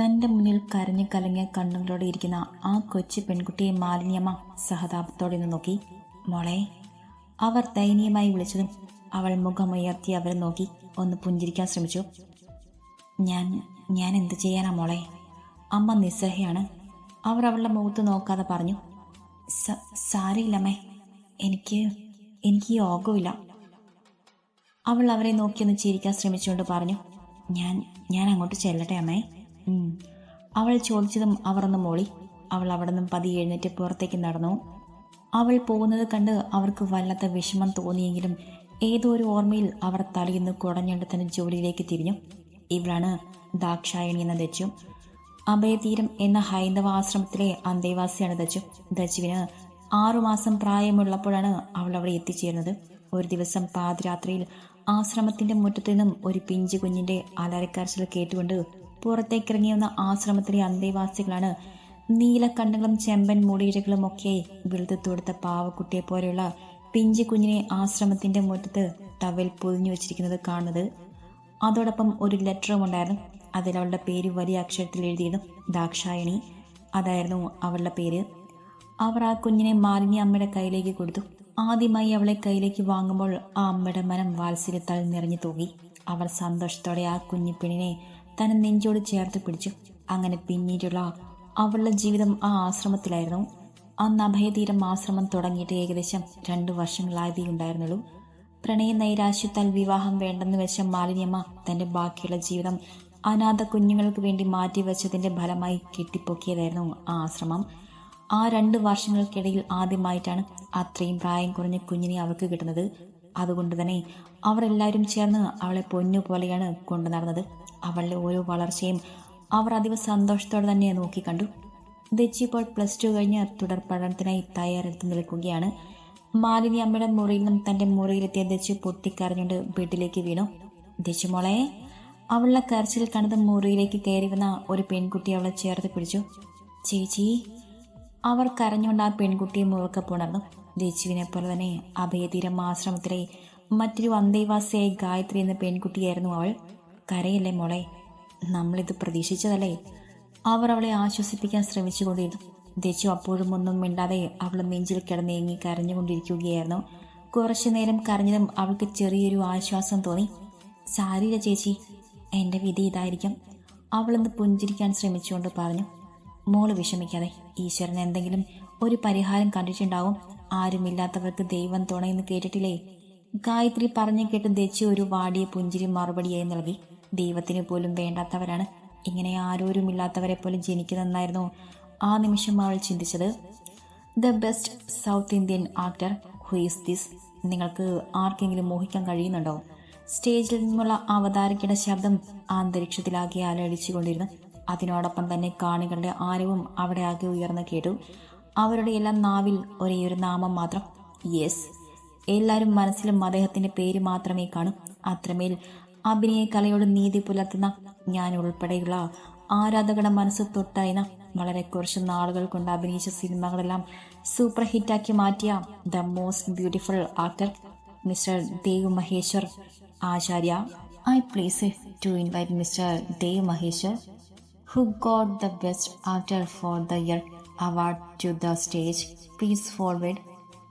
തന്റെ മുന്നിൽ കരഞ്ഞു കലങ്ങിയ കണ്ണുകളോടെ ഇരിക്കുന്ന ആ കൊച്ചു പെൺകുട്ടിയെ മാലിന്യമ്മ സഹതാപത്തോടെ നിന്ന് നോക്കി. മോളെ അവർ ദയനീയമായി വിളിച്ചതും അവൾ മുഖമുയർത്തി അവരെ നോക്കി ഒന്ന് പുഞ്ചിരിക്കാൻ ശ്രമിച്ചു. ഞാൻ ഞാൻ എന്ത് ചെയ്യാനാ മോളെ? അമ്മ നിസ്സഹയാണ്. അവർ അവളുടെ മുഖത്ത് നോക്കാതെ പറഞ്ഞു. "സ- സാരയില്ലമ്മേ എനിക്ക് എനിക്ക് യോഗമില്ല. അവൾ അവരെ നോക്കിയൊന്ന് ചിരിക്കാൻ ശ്രമിച്ചുകൊണ്ട് പറഞ്ഞു. ഞാൻ ഞാൻ അങ്ങോട്ട് ചെല്ലട്ടെ അമ്മേ. അവൾ ചോദിച്ചതും അവർ ഒന്ന് മോളി അവൾ അവിടെ നിന്നും പതി എഴുന്നേറ്റ് പുറത്തേക്ക് നടന്നു. അവൾ പോകുന്നത് കണ്ട് അവർക്ക് വല്ലാത്ത വിഷമം തോന്നിയെങ്കിലും ഏതോ ഒരു ഓർമ്മയിൽ അവർ തലയിന്ന് കുടഞ്ഞുകൊണ്ട് തന്നെ ജോലിയിലേക്ക് തിരിഞ്ഞു. ഇവളാണ് ദാക്ഷായണി എന്ന ദച്ചു. അഭയതീരം എന്ന ഹൈന്ദവ ആശ്രമത്തിലെ അന്തേവാസിയാണ് ദച്ചു. ദച്ചുവിന് ആറുമാസം പ്രായമുള്ളപ്പോഴാണ് അവൾ അവിടെ എത്തിച്ചേരുന്നത്. ഒരു ദിവസം പാതിരാത്രിയിൽ ആശ്രമത്തിന്റെ മുറ്റത്തു നിന്നും ഒരു പിഞ്ചു കുഞ്ഞിന്റെ അലരക്കരച്ചിൽ കേട്ടുകൊണ്ട് പുറത്തേക്കിറങ്ങി വന്ന ആശ്രമത്തിലെ അന്തേവാസികളാണ് നീലക്കണ്ണുകളും ചെമ്പൻ മുടിയിഴകളും ഒക്കെ വെളുത്തു തൊടുത്ത പാവക്കുട്ടിയെ പോലെയുള്ള പിഞ്ചു കുഞ്ഞിനെ ആശ്രമത്തിന്റെ മുറ്റത്ത് ടവൽ പൊതിഞ്ഞു വെച്ചിരിക്കുന്നത് കാണുന്നത്. അതോടൊപ്പം ഒരു ലെറ്ററും ഉണ്ടായിരുന്നു. അതിൽ അവളുടെ പേര് വലിയ അക്ഷരത്തിൽ എഴുതിയതും ദാക്ഷായണി അതായിരുന്നു അവളുടെ പേര്. അവർ ആ കുഞ്ഞിനെ മാലിന്യ അമ്മയുടെ കയ്യിലേക്ക് കൊടുത്തു. ആദ്യമായി അവളെ കയ്യിലേക്ക് വാങ്ങുമ്പോൾ ആ അമ്മയുടെ മനം വാത്സല്യത്താൽ നിറഞ്ഞു തൂങ്ങി അവർ സന്തോഷത്തോടെ ആ കുഞ്ഞു പെണ്ണിനെ തന്നെ നെഞ്ചോട് ചേർത്ത് പിടിച്ചു. അങ്ങനെ പിന്നീടുള്ള അവളുടെ ജീവിതം ആ ആശ്രമത്തിലായിരുന്നു. അന്ന് അഭയതീരം ആശ്രമം തുടങ്ങിയിട്ട് ഏകദേശം രണ്ട് വർഷങ്ങളായതേ ഉണ്ടായിരുന്നുള്ളൂ. പ്രണയ നൈരാശ്യത്താൽ വിവാഹം വേണ്ടെന്ന് വെച്ച മാലിന്യമ്മ തന്റെ ബാക്കിയുള്ള ജീവിതം അനാഥ കുഞ്ഞുങ്ങൾക്ക് വേണ്ടി മാറ്റിവെച്ചതിന്റെ ഫലമായി കെട്ടിപ്പൊക്കിയതായിരുന്നു ആ ആശ്രമം. ആ രണ്ട് വർഷങ്ങൾക്കിടയിൽ ആദ്യമായിട്ടാണ് അത്രയും പ്രായം കുറഞ്ഞ കുഞ്ഞിനെ അവൾക്ക് കിട്ടുന്നത്. അതുകൊണ്ട് തന്നെ അവരെല്ലാവരും ചേർന്ന് അവളെ പൊന്നു പോലെയാണ് കൊണ്ടു നടന്നത്. അവളുടെ ഓരോ വളർച്ചയും അവർ അതീവ സന്തോഷത്തോടെ തന്നെ നോക്കിക്കണ്ടു ദച്ചി ഇപ്പോൾ പ്ലസ് ടു കഴിഞ്ഞ് തുടർ പഠനത്തിനായി തയ്യാറെടുത്ത് നിൽക്കുകയാണ്. മാലിനി അമ്മയുടെ മുറിയിൽ നിന്നും തന്റെ മുറിയിലെത്തിയ ദച്ചു പൊട്ടിക്കരഞ്ഞുകൊണ്ട് വീട്ടിലേക്ക് വീണു. ദച്ചു മോളെ അവളുടെ കരച്ചിൽ കണ്ടത് മുറിയിലേക്ക് കയറി വന്ന ഒരു പെൺകുട്ടി അവളെ ചേർത്ത് പിടിച്ചു. ചേച്ചി അവർ കരഞ്ഞുകൊണ്ട് ആ പെൺകുട്ടിയെ മുറുക്കെ പുണർന്നു. ദച്ചുവിനെ പോലെ തന്നെ അഭയതീരം ആശ്രമത്തിലെ മറ്റൊരു അന്തേവാസിയായ ഗായത്രി എന്ന പെൺകുട്ടിയായിരുന്നു അവൾ. കരയല്ലേ മോളെ? നമ്മളിത് പ്രതീക്ഷിച്ചതല്ലേ? അവർ അവളെ ആശ്വസിപ്പിക്കാൻ ശ്രമിച്ചുകൊണ്ടിരുന്നു. ദച്ചു അപ്പോഴും ഒന്നും മിണ്ടാതെ അവൾ നെഞ്ചിൽ കിടന്നേങ്ങി കരഞ്ഞുകൊണ്ടിരിക്കുകയായിരുന്നു. കുറച്ചു നേരം കരഞ്ഞതും അവൾക്ക് ചെറിയൊരു ആശ്വാസം തോന്നി. സാരിയില്ല ചേച്ചി എന്റെ വിധി ഇതായിരിക്കും. അവളൊന്ന് പുഞ്ചിരിക്കാൻ ശ്രമിച്ചുകൊണ്ട് പറഞ്ഞു. മോൾ വിഷമിക്കാതെ ഈശ്വരൻ എന്തെങ്കിലും ഒരു പരിഹാരം കണ്ടിട്ടുണ്ടാവും. ആരുമില്ലാത്തവർക്ക് ദൈവം തുണയെന്ന് കേട്ടിട്ടില്ലേ? ഗായത്രി പറഞ്ഞു കേട്ട് ദച്ചു ഒരു വാടിയ പുഞ്ചിരി മറുപടിയായി നൽകി. ദൈവത്തിന് പോലും വേണ്ടാത്തവരാണ്. ഇങ്ങനെ ആരോരുമില്ലാത്തവരെ പോലും ജനിക്കുന്നതെന്നായിരുന്നു ആ നിമിഷം അവൾ ചിന്തിച്ചത്. The best South Indian actor who is this നിങ്ങൾക്ക് ആർക്കെങ്കിലും മോഹിക്കാൻ കഴിയുന്നുണ്ടോ? സ്റ്റേജിൽ നിന്നുള്ള അവതാരകയുടെ ശബ്ദം അന്തരീക്ഷത്തിലാകെ അലടിച്ചുകൊണ്ടിരുന്നു അതിനോടൊപ്പം തന്നെ കാണികളുടെ ആരവും അവിടെ ആകെ ഉയർന്നു കേട്ടു. അവരുടെ എല്ലാം നാവിൽ ഒരേ ഒരു നാമം മാത്രം. യെസ് എല്ലാവരും മനസ്സിലും അദ്ദേഹത്തിന്റെ പേര് മാത്രമേ കാണൂ. അത്രമേൽ അഭിനയ കലയോട് നീതി പുലർത്തുന്ന ഞാൻ ഉൾപ്പെടെയുള്ള ആരാധകരുടെ മനസ്സ് തൊട്ടായിന വളരെ കുറച്ച് നാളുകൾ കൊണ്ട് അഭിനയിച്ച സിനിമകളെല്ലാം സൂപ്പർ ഹിറ്റാക്കി മാറ്റിയ the most beautiful actor mister Dev Maheshwar. Acharya I please to invite mister Dev Maheshwar who got the best actor for the year award to the stage please forward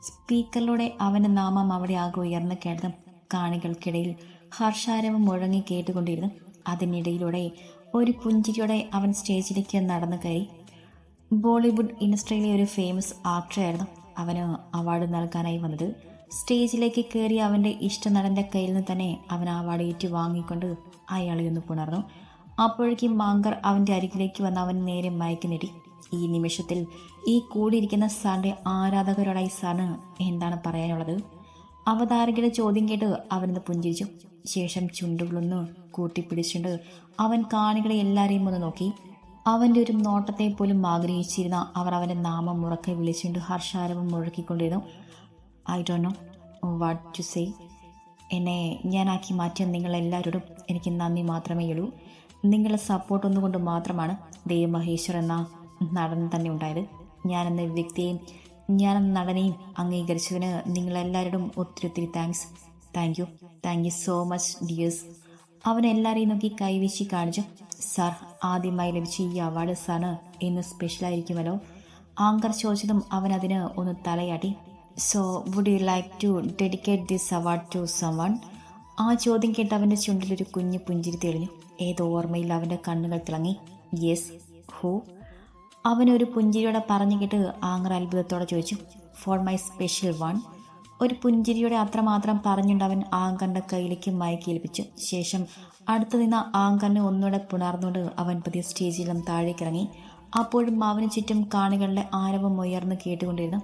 സ്പീക്കറിലൂടെ അവന്റെ നാമം അവിടെ ആകെ ഉയർന്നു കേട്ടതും കാണികൾക്കിടയിൽ ഹർഷാരവം മുഴങ്ങി കേട്ടുകൊണ്ടിരുന്നു. അതിനിടയിലൂടെ ഒരു പുഞ്ചിരിയോടെ അവൻ സ്റ്റേജിലേക്ക് നടന്നു കയറി. ബോളിവുഡ് ഇൻഡസ്ട്രിയിലെ ഒരു ഫേമസ് ആക്ടറായിരുന്നു അവന് അവാർഡ് നൽകാനായി വന്നത്. സ്റ്റേജിലേക്ക് കയറി അവന്റെ ഇഷ്ടനടന്റെ കയ്യിൽ നിന്ന് തന്നെ അവൻ അവാർഡ് ഏറ്റു വാങ്ങിക്കൊണ്ട് അയാളെ ഒന്ന് പുണർന്നു. അപ്പോഴേക്കും മാങ്കർ അവന്റെ അരികിലേക്ക് വന്ന് അവൻ നേരെ മയക്കി നേടി. ഈ നിമിഷത്തിൽ ഈ കൂടിയിരിക്കുന്ന സാറിന്റെ ആരാധകരോടായി സാറിന് എന്താണ് പറയാനുള്ളത്? അവതാരകയുടെ ചോദ്യം കേട്ട് അവനൊന്ന് പുഞ്ചിരിച്ചു. ശേഷം ചുണ്ടുകളൊന്ന് കൂട്ടിപ്പിടിച്ചുകൊണ്ട് അവൻ കാണികളെ എല്ലാരെയും ഒന്ന് നോക്കി. അവന്റെ ഒരു നോട്ടത്തെ പോലും ആഗ്രഹിച്ചിരുന്ന അവർ അവന്റെ നാമം മുറക്കെ വിളിച്ചുകൊണ്ട് ഹർഷാരവം മുഴക്കിക്കൊണ്ടിരുന്നു. I don't know what to say എന്നെ ഞാനാക്കി മാറ്റിയ നിങ്ങളെല്ലാവരോടും എനിക്ക് നന്ദി മാത്രമേ ഉള്ളൂ. നിങ്ങളുടെ സപ്പോർട്ട് ഒന്നുകൊണ്ട് മാത്രമാണ് ദേവ് മഹേശ്വർ എന്ന നടൻ തന്നെ ഉണ്ടായത്. ഞാനെന്ന വ്യക്തിയെയും ഞാനെന്ന നടനെയും അംഗീകരിച്ചതിന് നിങ്ങളെല്ലാവരോടും ഒത്തിരി ഒത്തിരി thanks thank you thank you so much dears അവൻ എല്ലാവരെയും നോക്കി കൈവീശി കാണിച്ചു. സാർ ആദ്യമായി ലഭിച്ച ഈ അവാർഡ് സാറിന് ഇന്ന് സ്പെഷ്യലായിരിക്കുമല്ലോ ആങ്കർ ചോദിച്ചതും അവൻ അതിന് ഒന്ന് തലയാട്ടി. So would you like to dedicate this award to someone ആ ചോദ്യം കേട്ട് അവന്റെ ചുണ്ടിലൊരു കുഞ്ഞു പുഞ്ചിരി തെളിഞ്ഞു. ഏതോ ഓർമ്മയിൽ അവന്റെ കണ്ണുകൾ തിളങ്ങി. യെസ് ഹൂ അവനൊരു പുഞ്ചിരിയോടെ പറഞ്ഞു കേട്ട് ആങ്കർ അത്ഭുതത്തോടെ ചോദിച്ചു. ഫോർ മൈ സ്പെഷ്യൽ വൺ ഒരു പുഞ്ചിരിയുടെ അത്രമാത്രം പറഞ്ഞുകൊണ്ട് അവൻ ആങ്കറിന്റെ കയ്യിലേക്ക് മയക്കേൽപ്പിച്ചു ശേഷം അടുത്തു നിന്ന് ആങ്കറിനെ ഒന്നുകൂടെ പുണർന്നുകൊണ്ട് അവൻ പതിയെ സ്റ്റേജിലും താഴേക്കിറങ്ങി. അപ്പോഴും അവന് ചുറ്റും കാണികളുടെ ആരവം ഉയർന്നു കേട്ടുകൊണ്ടിരുന്നു.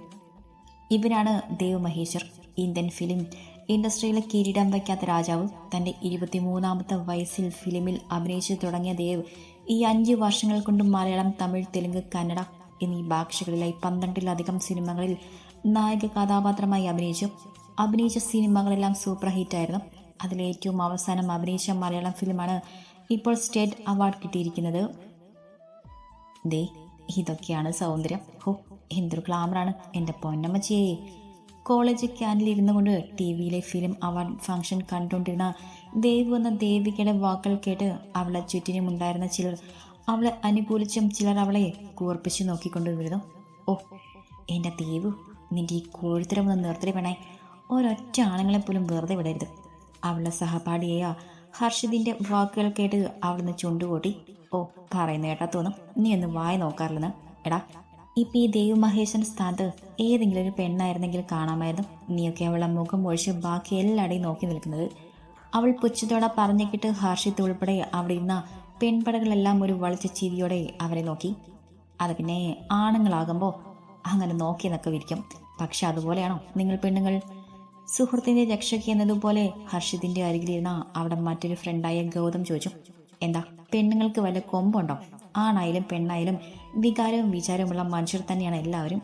ഇവനാണ് ദേവ് മഹേശ്വർ ഇന്ത്യൻ ഫിലിം ഇൻഡസ്ട്രിയിലെ കിരീടം വയ്ക്കാത്ത രാജാവ്. തന്റെ ഇരുപത്തിമൂന്നാമത്തെ വയസ്സിൽ ഫിലിമിൽ അഭിനയിച്ചു തുടങ്ങിയ ദേവ് ഈ അഞ്ച് വർഷങ്ങൾ കൊണ്ട് മലയാളം തമിഴ് തെലുങ്ക് കന്നഡ എന്നീ ഭാഷകളിലായി പന്ത്രണ്ടിലധികം സിനിമകളിൽ നായക കഥാപാത്രമായി അഭിനയിച്ചു. അഭിനയിച്ച സിനിമകളെല്ലാം സൂപ്പർ ഹിറ്റായിരുന്നു അതിലേറ്റവും അവസാനം അഭിനയിച്ച മലയാളം ഫിലിമാണ് ഇപ്പോൾ സ്റ്റേറ്റ് അവാർഡ് കിട്ടിയിരിക്കുന്നത്. ദേ ഇതൊക്കെയാണ് സൗന്ദര്യം. ഹോ എന്തൊരു ഗ്ലാമറാണ് എന്റെ പൊന്നമ്മച്ചിയെ കോളേജ് ക്യാനിൽ ഇരുന്നു കൊണ്ട് ടി വിയിലെ ഫിലിം അവാർഡ് ഫംഗ്ഷൻ കണ്ടുകൊണ്ടിരുന്ന ദേവ് എന്ന ദേവികയുടെ വാക്കുകൾ കേട്ട് അവളെ ചുറ്റിനും ഉണ്ടായിരുന്ന ചിലർ അവളെ അനുകൂലിച്ചും ചിലർ അവളെ കൂർപ്പിച്ചു നോക്കിക്കൊണ്ടിരുന്നു ഓ എന്റെ ദേവു. നിന്റെ ഈ കോഴിത്തരം ഒന്ന് നിർത്തി വേണേ ഒരൊറ്റ ആണുങ്ങളെ പോലും വെറുതെ വിടരുത്. അവളുടെ സഹപാഠിയെയോ ഹർഷിദിന്റെ വാക്കുകൾ കേട്ട് അവിടുന്ന് ചുണ്ടുകൂട്ടി. ഓ പറയുന്ന കേട്ടാ തോന്നും നീ ഒന്ന് വായി നോക്കാറില്ലെന്ന്. എടാ ഇപ്പം ഈ ദേവ് മഹേഷന്റെ സ്ഥാനത്ത് ഏതെങ്കിലും ഒരു പെണ്ണായിരുന്നെങ്കിൽ കാണാമായിരുന്നു. നീയൊക്കെ അവളെ മുഖം ഒഴിച്ച് ബാക്കി എല്ലാടെയും നോക്കി നിൽക്കുന്നത്. അവൾ പുച്ഛത്തോടെ പറഞ്ഞിട്ട് ഹർഷിത്ത് ഉൾപ്പെടെ അവിടെ ഇരുന്ന പെൺപടകളെല്ലാം ഒരു വളച്ച ചിരിയോടെ അവരെ നോക്കി. അത് പിന്നെ ആണുങ്ങളാകുമ്പോൾ അങ്ങനെ നോക്കി നിൽക്കെ വിരിക്കും. പക്ഷെ അതുപോലെയാണോ? നിങ്ങൾ പെണ്ണുങ്ങൾ. സുഹൃത്തിന്റെ രക്ഷയ്ക്ക് എന്നതുപോലെ ഹർഷിതിന്റെ അരികിലിരുന്ന അവിടെ മറ്റൊരു ഫ്രണ്ടായ ഗൗതം ചോദിച്ചു എന്താ പെണ്ണുങ്ങൾക്ക് വല്ല കൊമ്പുണ്ടോ? ആണായാലും പെണ്ണായാലും വികാരവും വിചാരവുമുള്ള മനുഷ്യർ തന്നെയാണ് എല്ലാവരും.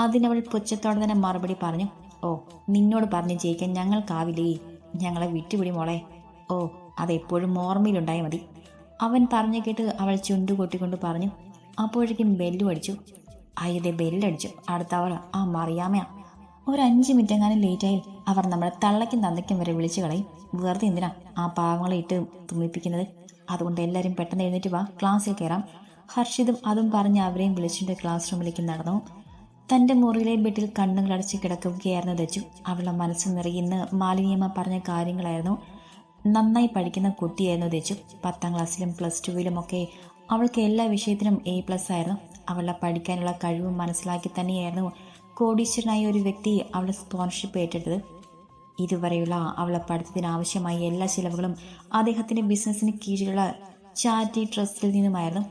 അതിനവൾ പുച്ഛത്തോടെ തന്നെ മറുപടി പറഞ്ഞു ഓ നിന്നോട് പറഞ്ഞ് ജയിക്കാൻ ഞങ്ങൾക്കാവില്ലേ? ഞങ്ങളെ വിട്ടുപിടി മോളെ. ഓ അതെപ്പോഴും ഓർമ്മയിലുണ്ടായാൽ മതി. അവൻ പറഞ്ഞു കേട്ട് അവൾ ചുണ്ടു കൊട്ടിക്കൊണ്ട് പറഞ്ഞു അപ്പോഴേക്കും ബെല്ലു അടിച്ചു അയ്യതെ ബെല്ലടിച്ചു. അടുത്തവർ ആ മറിയാമയാ ഒരു അഞ്ച് മിനിറ്റ് എങ്ങാനും ലേറ്റായി. അവർ നമ്മളെ തള്ളയ്ക്കും തന്തയ്ക്കും വരെ വിളിച്ചു കളയും. വെറുതെ എന്തിനാ ആ പാവങ്ങളെ ഇട്ട് തുമ്മിപ്പിക്കുന്നത്? അതുകൊണ്ട് എല്ലാവരും പെട്ടെന്ന് എഴുന്നേറ്റ് വാ ക്ലാസ്സിൽ കയറാം ഹർഷിതും അതും പറഞ്ഞ് അവരെയും വിളിച്ചിട്ട് ക്ലാസ് റൂമിലേക്ക് നടന്നു. തന്റെ മുറിയിലെ കണ്ണുകൾ കണ്ണുകളടച്ച് കിടക്കുകയായിരുന്നു ദച്ചു അവളുടെ മനസ്സ് നിറയുന്ന മാലിന്യമ്മ പറഞ്ഞ കാര്യങ്ങളായിരുന്നു. നന്നായി പഠിക്കുന്ന കുട്ടിയായിരുന്നു ദച്ചു പത്താം ക്ലാസ്സിലും പ്ലസ് ടുവിലും ഒക്കെ അവൾക്ക് എല്ലാ വിഷയത്തിനും എ പ്ലസ് ആയിരുന്നു. അവളുടെ പഠിക്കാനുള്ള കഴിവ് മനസ്സിലാക്കി തന്നെയായിരുന്നു കോടീശ്വരനായ ഒരു വ്യക്തി അവളെ സ്പോൺഷിപ്പ് ഏറ്റെടുത്തത്. ഇതുവരെയുള്ള അവളെ പഠിത്തത്തിനാവശ്യമായ എല്ലാ ചിലവുകളും അദ്ദേഹത്തിന്റെ ബിസിനസ്സിന് കീഴിലുള്ള ചാരിറ്റി ട്രസ്റ്റിൽ നിന്നുമായിരുന്നു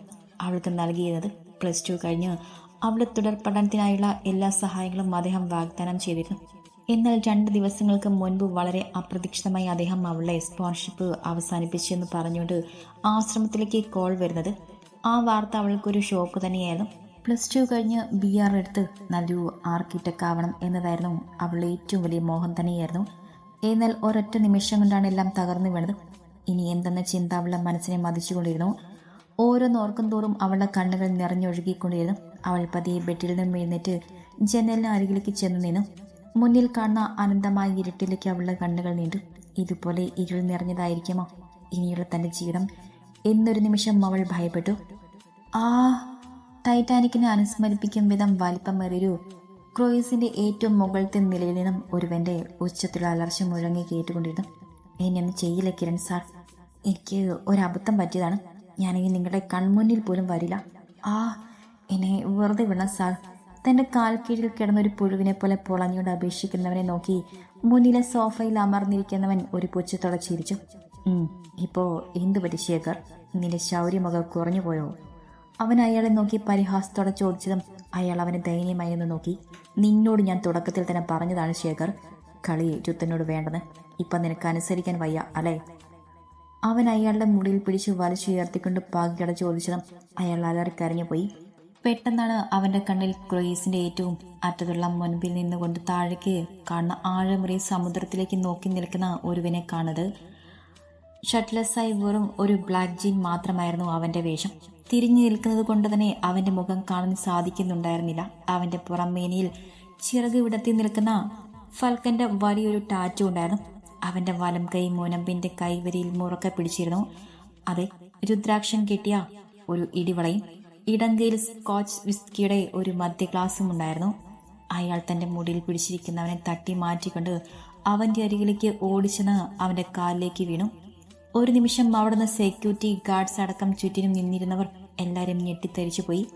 അവൾക്ക് നൽകിയിരുന്നത്. പ്ലസ് ടു കഴിഞ്ഞ് അവളെ തുടർ പഠനത്തിനായുള്ള എല്ലാ സഹായങ്ങളും അദ്ദേഹം വാഗ്ദാനം ചെയ്തിരുന്നു. എന്നാൽ രണ്ട് ദിവസങ്ങൾക്ക് മുൻപ് വളരെ അപ്രതീക്ഷിതമായി അദ്ദേഹം അവളുടെ സ്പോൺഷിപ്പ് അവസാനിപ്പിച്ചെന്ന് പറഞ്ഞുകൊണ്ട് ആശ്രമത്തിലേക്ക് കോൾ വരുന്നത് ആ വാർത്ത അവൾക്കൊരു ഷോക്ക് തന്നെയായിരുന്നു. പ്ലസ് ടു കഴിഞ്ഞ് ബി ആർ എടുത്ത് നല്ലൊരു ആർക്കിടെക്ട് ആവണം എന്നതായിരുന്നു അവളുടെ ഏറ്റവും വലിയ മോഹം തന്നെയായിരുന്നു. എന്നാൽ ഒരൊറ്റ നിമിഷം കൊണ്ടാണ് എല്ലാം തകർന്നു വീണത്. ഇനി എന്തെന്ന ചിന്ത അവളുടെ മനസ്സിനെ മതിച്ചുകൊണ്ടിരുന്നു. ഓരോന്നോർക്കും തോറും അവളുടെ കണ്ണുകൾ നിറഞ്ഞൊഴുകിക്കൊണ്ടിരുന്നു. അവൾ പതിയെ ബെഡിൽ നിന്നും എഴുന്നേറ്റ് ജനലിന് അരികിലേക്ക് ചെന്നു നിന്നു. മുന്നിൽ കാണുന്ന അനന്തമായ ഇരുട്ടിലേക്ക് അവളുടെ കണ്ണുകൾ നീണ്ടു. ഇതുപോലെ ഇരുൾ നിറഞ്ഞതായിരിക്കുമോ? ഇനിയുള്ള തന്റെ ജീവിതം എന്നൊരു നിമിഷം അവൾ ഭയപ്പെട്ടു. ആ ടൈറ്റാനിക്കിനെ അനുസ്മരിപ്പിക്കും വിധം വലിപ്പമേറിയൊരു ക്രോയിസിന്റെ ഏറ്റവും മുകളിലത്തെ നിലയിൽ നിന്നും ഒരുവന്റെ ഉച്ചത്തിലുള്ള അലർച്ച മുഴങ്ങി കേട്ടുകൊണ്ടിരുന്നു. എന്നെയൊന്നും ചെയ്യില്ല കിരൺ സാർ. എനിക്ക് ഒരബദ്ധം പറ്റിയതാണ്. ഞാനിനി നിങ്ങളുടെ കൺമുന്നിൽ പോലും വരില്ല. ആ എന്നെ വെറുതെ വിടണം സാർ. തന്റെ കാൽ കീഴിൽ കിടന്നൊരു പുഴുവിനെ പോലെ പൊളഞ്ഞോട് അപേക്ഷിക്കുന്നവനെ നോക്കി മുന്നിലെ സോഫയിൽ അമർന്നിരിക്കുന്നവൻ ഒരു പുച്ഛത്തോടെ ചിരിച്ചു. "ഉം, ഇപ്പോ എന്തു പറ്റി ശേഖർ? നിന്റെ ശൗര്യമകൾ കുറഞ്ഞു പോയോ അവൻ അയാളെ നോക്കി പരിഹാസത്തോടെ ചോദിച്ചതും അയാൾ അവനെ ദയനീയമായി എന്ന് നോക്കി. നിന്നോട് ഞാൻ തുടക്കത്തിൽ തന്നെ പറഞ്ഞതാണ് ശേഖർ. കളി ചുത്തനോട് വേണ്ടെന്ന്. ഇപ്പം നിനക്ക് അനുസരിക്കാൻ വയ്യ അല്ലേ? അവൻ അയാളുടെ മുടിയിൽ പിടിച്ച് വലിച്ചുയർത്തിക്കൊണ്ട് പാകിയോടെ ചോദിച്ചതും അയാൾ അലറിക്കരഞ്ഞു പോയി പെട്ടെന്നാണ് അവന്റെ കണ്ണിൽ ക്രൊയീസിന്റെ ഏറ്റവും അറ്റത്തുള്ള മുൻപിൽ നിന്നുകൊണ്ട് താഴേക്ക് കാണുന്ന ആഴമുറി സമുദ്രത്തിലേക്ക് നോക്കി നിൽക്കുന്ന ഒരുവനെ കാണുന്നത്. ഷട്ട്ലെസ്സായി വെറും ഒരു ബ്ലാക്ക് ജീൻ മാത്രമായിരുന്നു അവന്റെ വേഷം. തിരിഞ്ഞു നിൽക്കുന്നത് കൊണ്ട് തന്നെ അവന്റെ മുഖം കാണാൻ സാധിക്കുന്നുണ്ടായിരുന്നില്ല. അവന്റെ പുറമേനിയിൽ ചിറക് വിടത്തി നിൽക്കുന്ന ഫൽക്കന്റെ വലിയൊരു ടാറ്റു ഉണ്ടായിരുന്നു. അവന്റെ വലം കൈ മോനമ്പിന്റെ കൈവരിയിൽ മുറക്കെ പിടിച്ചിരുന്നു. അതെ രുദ്രാക്ഷൻ കെട്ടിയ ഒരു ഇടിവളയും ഇടങ്കയിൽ സ്കോച്ച് വിസ്കിയുടെ ഒരു മധ്യ ഗ്ലാസും ഉണ്ടായിരുന്നു. അയാൾ തന്റെ മുടിയിൽ പിടിച്ചിരിക്കുന്നവനെ തട്ടി മാറ്റിക്കൊണ്ട് അവന്റെ അരികിലേക്ക് ഓടിച്ചെന്ന് അവന്റെ കാലിലേക്ക് വീണു. ഒരു നിമിഷം അവിടുന്ന് സെക്യൂരിറ്റി ഗാർഡ്സ് അടക്കം ചുറ്റിനും നിന്നിരുന്നവർ എല്ലാവരും ഞെട്ടിത്തരിച്ചു പോയി.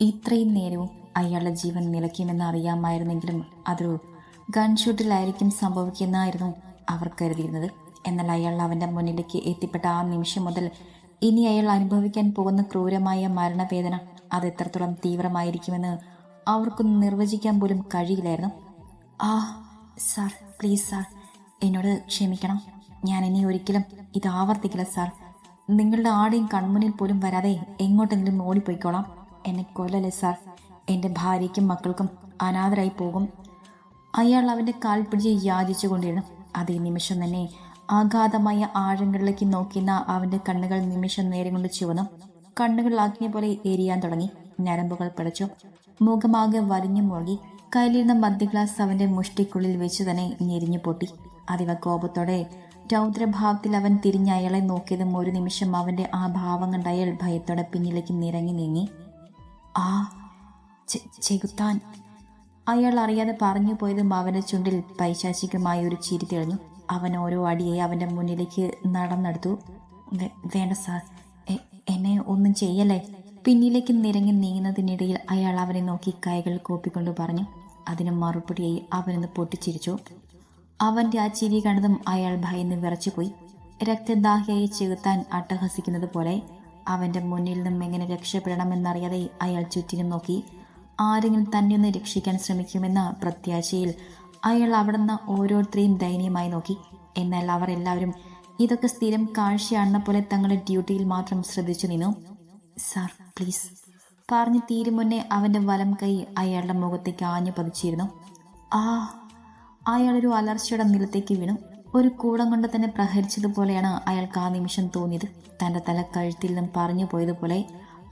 ഇത്രയും നേരവും അയാളുടെ ജീവൻ നിലയ്ക്കുമെന്ന് അറിയാമായിരുന്നെങ്കിലും അതൊരു ഗൺഷൂട്ടിലായിരിക്കും സംഭവിക്കുന്നായിരുന്നു അവർ കരുതിയിരുന്നത്. എന്നാൽ അയാൾ അവന്റെ മുന്നിലേക്ക് എത്തിപ്പെട്ട ആ നിമിഷം മുതൽ ഇനി അയാൾ അനുഭവിക്കാൻ പോകുന്ന ക്രൂരമായ മരണവേദന അത് എത്രത്തോളം തീവ്രമായിരിക്കുമെന്ന് അവർക്ക് നിർവചിക്കാൻ പോലും കഴിയില്ലായിരുന്നു. ആ സാർ പ്ലീസ് സാർ എന്നോട് ക്ഷമിക്കണം. ഞാൻ ഇനി ഒരിക്കലും ഇത് ആവർത്തിക്കില്ല സാർ. നിങ്ങളുടെ ആടെയും കൺമുന്നിൽ പോലും വരാതെ എങ്ങോട്ടെങ്കിലും ഓടിപ്പോയിക്കോളാം. എന്നെ കൊല്ലല്ലേ സാർ. എന്റെ ഭാര്യയ്ക്കും മക്കൾക്കും അനാഥരായി പോകും. അയാൾ അവന്റെ കാൽ പിടിച്ച് യാചിച്ചുകൊണ്ടിരുന്നു. അതേ നിമിഷം തന്നെ ആഘാതമായ ആഴങ്ങളിലേക്ക് നോക്കുന്ന അവന്റെ കണ്ണുകൾ നിമിഷം നേരം കൊണ്ട് ചുവന്നു. കണ്ണുകൾ അഗ്നി പോലെ എരിയാൻ തുടങ്ങി. ഞരമ്പുകൾ പിടച്ചു. മുഖമാകെ വലിഞ്ഞു മുഴുകി കയ്യിലിരുന്ന മദ്യഗ്ലാസ് അവന്റെ മുഷ്ടിക്കുള്ളിൽ വെച്ച് തന്നെ ഞെരിഞ്ഞു പൊട്ടി. അതിവ കോപത്തോടെ രൗദ്രഭാവത്തിൽ അവൻ തിരിഞ്ഞ് അയാളെ നോക്കിയതും ഒരു നിമിഷം അവന്റെ ആ ഭാവം കണ്ട അയാൾ ഭയത്തോടെ പിന്നിലേക്ക് നിരങ്ങി നീങ്ങി. ആ ചെകുത്താൻ അയാൾ അറിയാതെ പറഞ്ഞു പോയതും അവന്റെ ചുണ്ടിൽ പൈശാചികമായ ഒരു ചിരി തെളിഞ്ഞു. അവൻ ഓരോ അടിയെ അവന്റെ മുന്നിലേക്ക് നടന്നെടുത്തു. "വേ- വേണ്ട സാർ. എന്നെ ഒന്നും ചെയ്യല്ലേ പിന്നിലേക്ക് നിരങ്ങി നീങ്ങുന്നതിനിടയിൽ അയാൾ അവനെ നോക്കി കൈകൾ കോപ്പിക്കൊണ്ട് പറഞ്ഞു. അതിന് മറുപടിയായി അവനൊന്ന് പൊട്ടിച്ചിരിച്ചു. അവന്റെ ആ ചിരി കണ്ടതും അയാൾ ഭയന്ന് വിറച്ചുപോയി. രക്തദാഹിയായി ചെകുത്താൻ അട്ടഹസിക്കുന്നത് പോലെ അവന്റെ മുന്നിൽ നിന്നും എങ്ങനെ രക്ഷപ്പെടണമെന്നറിയാതെ അയാൾ ചുറ്റിനും നോക്കി. ആരെങ്കിലും തന്നെ ഒന്ന് രക്ഷിക്കാൻ ശ്രമിക്കുമെന്ന പ്രത്യാശയിൽ അയാൾ അവിടുന്ന് ഓരോരുത്തരെയും ദയനീയമായി നോക്കി. എന്നാൽ അവർ എല്ലാവരും ഇതൊക്കെ സ്ഥിരം കാഴ്ചയാണെന്ന പോലെ തങ്ങളുടെ ഡ്യൂട്ടിയിൽ മാത്രം ശ്രദ്ധിച്ചു നിന്നു. സാർ പ്ലീസ് പറഞ്ഞു തീരും മുന്നേ അവന്റെ വലം കൈ അയാളുടെ മുഖത്തേക്ക് ആഞ്ഞു പതിച്ചിരുന്നു ആ അയാളൊരു അലർച്ചയുടെ നിലത്തേക്ക് വീണു. ഒരു കൂടം കൊണ്ട് തന്നെ പ്രഹരിച്ചതുപോലെയാണ് അയാൾക്ക് ആ നിമിഷം തോന്നിയത്. തന്റെ തല കഴുത്തിൽ നിന്നും പറഞ്ഞു പോയതുപോലെ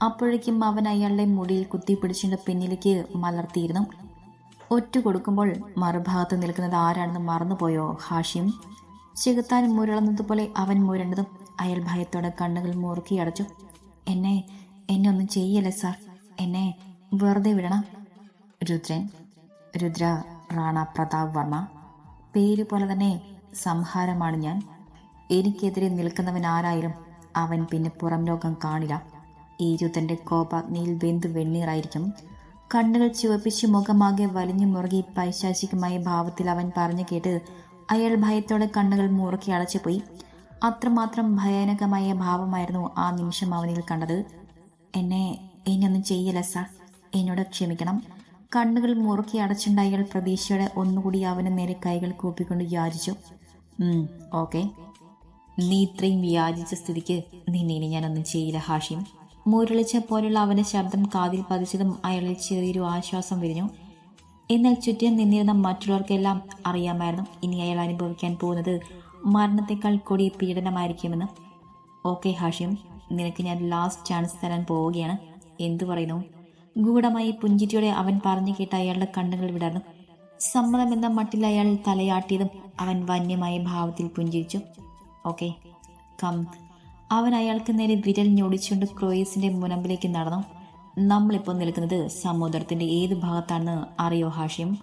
അപ്പോഴേക്കും അവൻ അയാളുടെ മുടിയിൽ കുത്തിപ്പിടിച്ചിട്ട് പിന്നിലേക്ക് മലർത്തിയിരുന്നു. ഒറ്റ കൊടുക്കുമ്പോൾ മറുഭാഗത്ത് നിൽക്കുന്നത് ആരാണെന്ന് മറന്നുപോയോ ഹാഷിയും ചെകുത്താൻ മുരളുന്നതുപോലെ അവൻ മുരണ്ടതും അയാൾ ഭയത്തോടെ കണ്ണുകൾ മുറുക്കി അടച്ചു. എന്നെ എന്നെ ഒന്നും ചെയ്യല്ലേ സാർ? എന്നെ വെറുതെ വിടണം? രുദ്രൻ രുദ്ര റാണ പ്രതാപ് വർമ്മ. പേര് പോലെ തന്നെ സംഹാരമാണ് ഞാൻ. എനിക്കെതിരെ നിൽക്കുന്നവൻ ആരായാലും അവൻ പിന്നെ പുറം ലോകം കാണില്ല. രുദ്രന്റെ കോപാഗ്നിയിൽ വെന്ത് വെണ്ണീറായിരിക്കും. കണ്ണുകൾ ചുവപ്പിച്ച് മുഖമാകെ വലിഞ്ഞു മുറുകി പൈശാചികമായ ഭാവത്തിൽ അവൻ പറഞ്ഞു കേട്ട് അയാൾ ഭയത്തോടെ കണ്ണുകൾ മുറുക്കി അടച്ചുപോയി അത്രമാത്രം ഭയാനകമായ ഭാവമായിരുന്നു ആ നിമിഷം അവനിൽ കണ്ടത്. എന്നെ എന്നെയൊന്നും ചെയ്യല്ല സാർ. എന്നോട് ക്ഷമിക്കണം. കണ്ണുകൾ മുറുക്കി അടച്ചുണ്ട അയാൾ പ്രതീക്ഷയുടെ ഒന്നുകൂടി അവന് നേരെ കൈകൾ കൂപ്പിക്കൊണ്ട് യാചിച്ചു. ഓക്കെ. നീ ഇത്രയും വ്യാജിച്ച സ്ഥിതിക്ക് നിന്നെ ഞാനൊന്നും ചെയ്യില്ല ഹാഷിം. മുരളിച്ച പോലുള്ള അവന്റെ ശബ്ദം കാതിൽ പതിച്ചതും അയാളിൽ ചെറിയൊരു ആശ്വാസം വിരിഞ്ഞു. എന്നാൽ ചുറ്റും നിന്നിരുന്ന മറ്റുള്ളവർക്കെല്ലാം അറിയാമായിരുന്നു ഇനി അയാൾ അനുഭവിക്കാൻ പോകുന്നത് മരണത്തെക്കാൾ കൊടിയ പീഡനമായിരിക്കുമെന്ന്. ഓക്കെ ഹാഷിം. നിനക്ക് ഞാൻ ലാസ്റ്റ് ചാൻസ് തരാൻ പോവുകയാണ്. എന്തു പറയുന്നു? ഗൂഢമായി പുഞ്ചിരിയോടെ അവൻ പറഞ്ഞു കേട്ട അയാളുടെ കണ്ണുകൾ വിടർന്നു. സമ്മതമെന്ന മട്ടിൽ അയാൾ തലയാട്ടിയതും അവൻ വന്യമായ ഭാവത്തിൽ പുഞ്ചിരിച്ചു. Okay come. അവൻ അയാൾക്ക് നേരെ വിരൽ ഞൊടിച്ചുകൊണ്ട് ക്രോയസിന്റെ മുനമ്പിലേക്ക് നടന്നു. നമ്മളിപ്പോൾ നിൽക്കുന്നത് സമുദ്രത്തിന്റെ ഏത് ഭാഗത്താണെന്ന് അറിയോ ഹാഷ്യം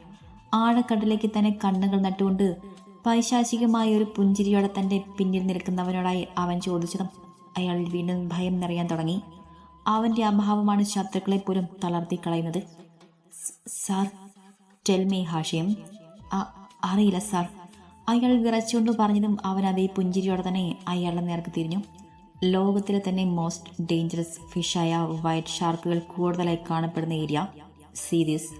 ആഴക്കടലേക്ക് തന്നെ കണ്ണുകൾ നട്ടുകൊണ്ട് പൈശാചികമായ ഒരു പുഞ്ചിരിയോടെ തന്റെ പിന്നിൽ നിൽക്കുന്നവനോടായി അവൻ ചോദിച്ചതും അയാൾ വീണ്ടും ഭയം നിറയാൻ തുടങ്ങി. അവന്റെ അഭാവമാണ് ശത്രുക്കളെ പോലും തളർത്തി കളയുന്നത്. "സ്- സാർ ടെൽമി ഹാഷയം "അ- അറിയില്ല സാർ. അയാൾ വിറച്ചുകൊണ്ട് പറഞ്ഞതും അവൻ അതേ പുഞ്ചിരിയോടെ തന്നെ അയാളുടെ നേർക്ക് തിരിഞ്ഞു. ലോകത്തിലെ തന്നെ മോസ്റ്റ് ഡേഞ്ചറസ് ഫിഷായ വൈറ്റ് ഷാർക്കുകൾ കൂടുതലായി കാണപ്പെടുന്ന ഏരിയ സീരീസ്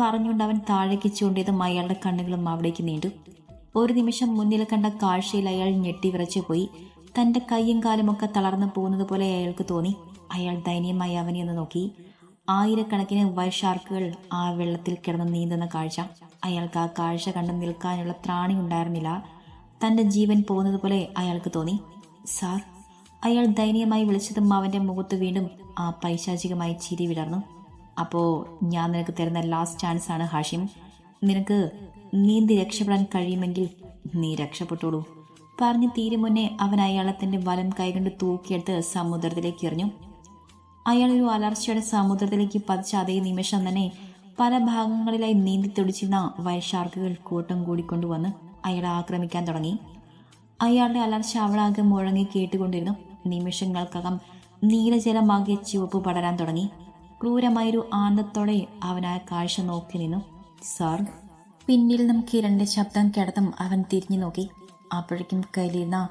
പറഞ്ഞുകൊണ്ട് അവൻ താഴേക്ക് ചൂണ്ടിയതും അയാളുടെ കണ്ണുകളും അവിടേക്ക് നീണ്ടു. ഒരു നിമിഷം മുന്നിൽ കണ്ട കാഴ്ചയിൽ അയാൾ ഞെട്ടി വിറച്ചു പോയി തന്റെ കൈയും കാലുമൊക്കെ തളർന്നു പോകുന്നത് പോലെ അയാൾക്ക് തോന്നി. അയാൾ ദയനീയമായി അവനെ ഒന്ന് നോക്കി. ആയിരക്കണക്കിന് വൈറ്റ് ഷാർക്കുകൾ ആ വെള്ളത്തിൽ കിടന്ന് നീന്തുന്ന കാഴ്ച. അയാൾക്ക് ആ കാഴ്ച കണ്ട് നിൽക്കാനുള്ള ത്രാണി ഉണ്ടായിരുന്നില്ല. തന്റെ ജീവൻ പോകുന്നത് പോലെ അയാൾക്ക് തോന്നി. സാർ അയാൾ ദയനീയമായി വിളിച്ചതും അവന്റെ മുഖത്ത് വീണ്ടും ആ പൈശാചികമായി ചിരി വിടർന്നു. അപ്പോൾ ഞാൻ നിനക്ക് തരുന്ന ലാസ്റ്റ് ചാൻസ് ആണ് ഹാഷിം. നിനക്ക് നീന്തി രക്ഷപ്പെടാൻ കഴിയുമെങ്കിൽ നീ രക്ഷപ്പെട്ടോളൂ. പറഞ്ഞു തീരും മുന്നേ അവൻ അയാളെ തന്റെ വലം കൈകൊണ്ട് തൂക്കിയെടുത്ത് സമുദ്രത്തിലേക്ക് എറിഞ്ഞു. അയാൾ ഒരു അലർച്ചയുടെ സമുദ്രത്തിലേക്ക് പതിച്ച അതേ നിമിഷം തന്നെ പല ഭാഗങ്ങളിലായി നീന്തി തുടിച്ചിരുന്ന വയഷാർക്കുകൾ കൂട്ടം കൂടിക്കൊണ്ടുവന്ന് അയാളെ ആക്രമിക്കാൻ തുടങ്ങി. അയാളുടെ അലർച്ച അവളാകെ മുഴങ്ങി കേട്ടുകൊണ്ടിരുന്നു. നിമിഷങ്ങൾക്കകം നീലജലമാകെ ചുവപ്പ് പടരാൻ തുടങ്ങി. ക്രൂരമായൊരു ആനന്ദത്തോടെ അവനായ കാഴ്ച നോക്കി നിന്നു. സാർ പിന്നിൽ നിന്നും കിരണിന്റെ ശബ്ദം കിടത്തും അവൻ തിരിഞ്ഞു നോക്കി. അപ്പോഴേക്കും കയ്യിലിരുന്ന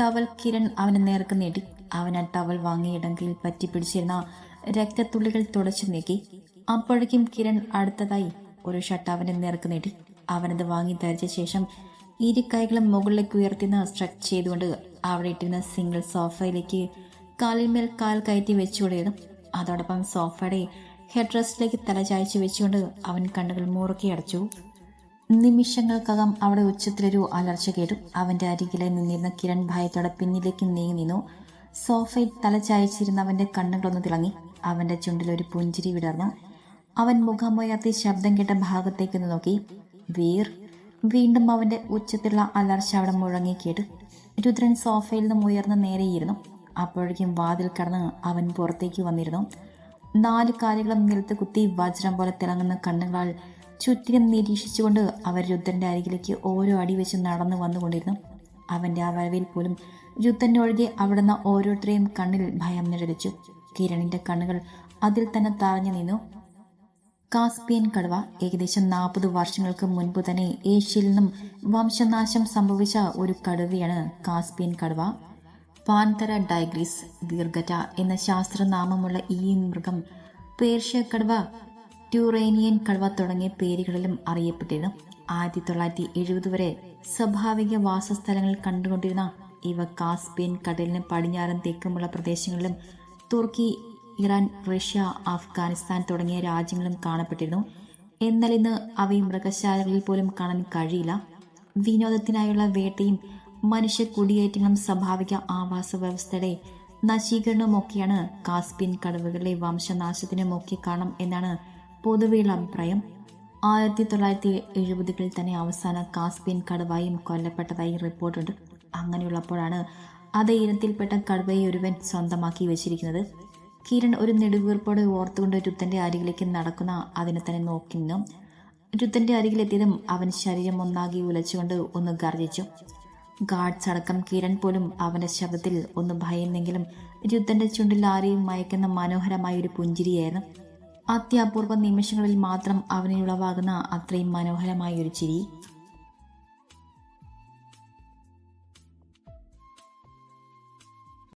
ടവൽ കിരൺ അവന് നേർക്ക് നീട്ടി. അവൻ ആ ടവൽ വാങ്ങിയിടങ്കിൽ പറ്റി പിടിച്ചിരുന്ന രക്തത്തുള്ളികൾ തുടച്ചു നീക്കി. അപ്പോഴേക്കും കിരൺ അടുത്തതായി ഒരു ഷർട്ട് അവന്റെ നേർക്ക് നീട്ടി. അവനത് വാങ്ങി ധരിച്ച ശേഷം ഇരു കൈകളും മുകളിലേക്ക് ഉയർത്തിന്ന് സ്ട്രെച്ച് ചെയ്തുകൊണ്ട് അവിടെ ഇട്ടിരുന്ന സിംഗിൾ സോഫയിലേക്ക് കാലിന്മേൽ കാൽ കയറ്റി വെച്ചുകൊണ്ടിരുന്നു. അതോടൊപ്പം സോഫയുടെ ഹെഡ് റെസ്റ്റിലേക്ക് തല ചായച്ചു വെച്ചുകൊണ്ട് അവൻ കണ്ണുകൾ മുറുക്കി അടച്ചു. നിമിഷങ്ങൾക്കകം അവിടെ ഉച്ചത്തിലൊരു അലർച്ച കേട്ടു. അവന്റെ അരികിലെ നിന്നിരുന്ന കിരൺ ഭയത്തോടെ പിന്നിലേക്ക് നീങ്ങി നിന്നു. സോഫയിൽ തല അവന്റെ കണ്ണുകളൊന്ന് തിളങ്ങി അവന്റെ ചുണ്ടിൽ ഒരു പുഞ്ചിരി വിടർന്നു. അവൻ മുഖമുയർത്തി ശബ്ദം കേട്ട ഭാഗത്തേക്ക് നോക്കി. വീർ. വീണ്ടും അവന്റെ ഉച്ചത്തിലുള്ള അലർച്ച അവിടെ മുഴങ്ങി കേട്ടു രുദ്രൻ സോഫയിൽ നിന്നും ഉയർന്ന് നേരെയിരുന്നു. അപ്പോഴേക്കും വാതിൽ കടന്ന് അവൻ പുറത്തേക്ക് വന്നിരുന്നു. നാല് കാലുകളും നിലത്ത് കുത്തി വജ്രം പോലെ തിളങ്ങുന്ന കണ്ണുകളാൽ ചുറ്റിനും നിരീക്ഷിച്ചുകൊണ്ട് അവർ രുദ്രന്റെ അരികിലേക്ക് ഓരോ അടി വെച്ച് നടന്നു വന്നുകൊണ്ടിരുന്നു. അവന്റെ ആ വരവിൽ പോലും യുദ്ധന്റെ ഒഴികെ അവിടുന്ന് ഓരോരുത്തരെയും കണ്ണിൽ ഭയം നിഴലിച്ചു. കിരണിന്റെ കണ്ണുകൾ അതിൽ തന്നെ തറഞ്ഞു നിന്നു. കാസ്പിയൻ കടുവ ഏകദേശം നാൽപ്പത് വർഷങ്ങൾക്ക് മുൻപ് തന്നെ ഏഷ്യയിൽ നിന്നും വംശനാശം സംഭവിച്ച ഒരു കടുവയാണ് കാസ്പിയൻ കടുവ. പാൻതര ഡൈഗ്രീസ് ദീർഘറ്റ എന്ന ശാസ്ത്രനാമമുള്ള ഈ മൃഗം പേർഷ്യ കടുവ ട്യൂറേനിയൻ കൾവ തുടങ്ങിയ പേരുകളിലും അറിയപ്പെട്ടിരുന്നു. ആയിരത്തി തൊള്ളായിരത്തി എഴുപത് വരെ സ്വാഭാവിക വാസസ്ഥലങ്ങൾ കണ്ടുകൊണ്ടിരുന്ന ഇവ കാസ്പിയൻ കടലിന് പടിഞ്ഞാറൻ തെക്കുമുള്ള പ്രദേശങ്ങളിലും തുർക്കി ഇറാൻ റഷ്യ അഫ്ഗാനിസ്ഥാൻ തുടങ്ങിയ രാജ്യങ്ങളും കാണപ്പെട്ടിരുന്നു. എന്നാൽ ഇന്ന് അവയും മൃഗശാലകളിൽ പോലും കാണാൻ കഴിയില്ല. വിനോദത്തിനായുള്ള വേട്ടയും മനുഷ്യ കുടിയേറ്റങ്ങളും സ്വാഭാവിക ആവാസ വ്യവസ്ഥയുടെ നശീകരണവുമൊക്കെയാണ് കാസ്പിയൻ കടവുകളിലെ വംശനാശത്തിനുമൊക്കെ കാരണം എന്നാണ് പൊതുവെയുള്ള അഭിപ്രായം ആയിരത്തി തൊള്ളായിരത്തി എഴുപതുകളിൽ തന്നെ അവസാന കാസ്പിയൻ കടുവായും കൊല്ലപ്പെട്ടതായി റിപ്പോർട്ടുണ്ട്. അങ്ങനെയുള്ളപ്പോഴാണ് അതേ ഇനത്തിൽപ്പെട്ട കടുവയെ ഒരുവൻ സ്വന്തമാക്കി വെച്ചിരിക്കുന്നത്. കിരൺ ഒരു നെടുവീർപ്പോടെ ഓർത്തുകൊണ്ട് രുത്തന്റെ അരികിലേക്ക് നടക്കുന്ന അതിനെ തന്നെ നോക്കി നിന്നു. രുത്തന്റെ അരികിലെത്തിയതും അവൻ ശരീരം ഒന്നാകി ഉലച്ചുകൊണ്ട് ഒന്ന് ഗർജിച്ചു ഗാർഡ്സ് അടക്കം കിരൺ പോലും അവന്റെ ശബ്ദത്തിൽ ഒന്ന് ഭയന്നെങ്കിലും രുത്തന്റെ ചുണ്ടിൽ ആരെയും മയക്കുന്ന മനോഹരമായ ഒരു പുഞ്ചിരിയായിരുന്നു. അത്യപൂർവ നിമിഷങ്ങളിൽ മാത്രം അവനിൽ ഉളവാകുന്ന അത്രയും മനോഹരമായ ഒരു ചിരി.